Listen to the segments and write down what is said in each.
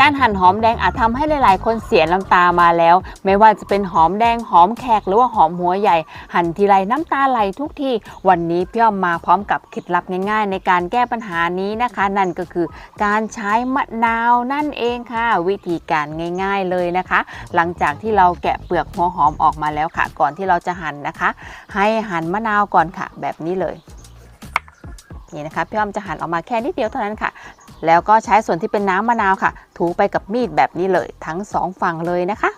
การหั่นหอมแดงอาจทำให้หลาย ๆ คนเสียน้ำตามาแล้ว ไม่ว่าจะเป็นหอมแดงหอมแขกหรือว่าหอมหัวใหญ่ หั่นทีไรน้ำตาไหลทุกทีวันนี้พี่อ้อมมาพร้อมกับเคล็ดลับง่าย ๆ ในการแก้ปัญหานี้นะคะ นั่นก็คือการใช้มะนาวนั่นเองค่ะ วิธีการง่าย ๆ เลยนะคะ หลังจากที่เราแกะเปลือกหัวหอมออกมาแล้วค่ะ ก่อนที่เราจะหั่นนะคะ ให้หั่นมะนาวก่อนค่ะ แบบนี้เลยนี่นะคะพี่อ้อมจะหั่นออกมาแค่นิดเดียวเท่านั้นค่ะ แล้วก็ใช้ส่วนที่เป็นน้ำมะนาวค่ะ ถูไปกับมีดแบบนี้เลย ทั้งสองฝั่งเลยนะคะ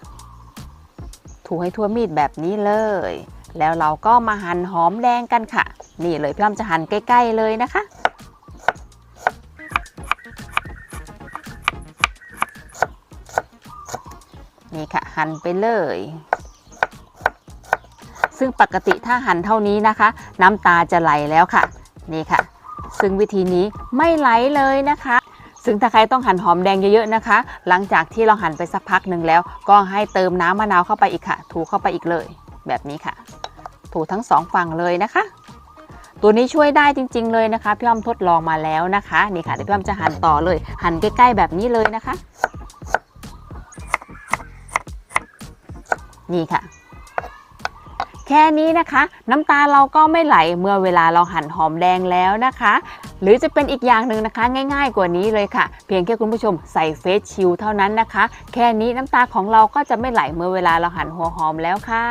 ถูให้ทั่วมีดแบบนี้เลย แล้วเราก็มาหั่นหอมแดงกันค่ะ นี่เลยพี่อ้อมจะหั่นใกล้ ๆเลยนะคะนี่ค่ะหั่นไปเลย ซึ่งปกติถ้าหั่นเท่านี้นะคะ น้ำตาจะไหลแล้วค่ะ นี่ค่ะ ซึ่งวิธีนี้ไม่ไหลเลยนะคะ ซึ่งถ้าใครต้องหั่นหอมแดงเยอะๆนะคะ หลังจากที่เราหั่นไปสักพักหนึ่งแล้ว ก็ให้เติมน้ำมะนาวเข้าไปอีกค่ะ ถูเข้าไปอีกเลย แบบนี้ค่ะ ถูทั้งสองฝั่งเลยนะคะ ตัวนี้ช่วยได้จริง ๆ เลยนะคะพี่อ้อมทดลองมาแล้วนะคะนี่ค่ะเดี๋ยวพี่อ้อมจะหั่นต่อเลย หั่นใกล้ ๆ แบบนี้เลยนะคะ นี่ค่ะ แค่นี้นะคะ น้ำตาเราก็ไม่ไหลเมื่อเวลาเราหั่นหอมแดงแล้วนะคะ หรือจะเป็นอีกอย่างหนึ่งนะคะ ง่ายๆกว่านี้เลยค่ะ เพียงแค่คุณผู้ชมใส่เฟซชิลเท่านั้นนะคะ แค่นี้น้ำตาของเราก็จะไม่ไหลเมื่อเวลาเราหั่นหัวหอมแล้วค่ะ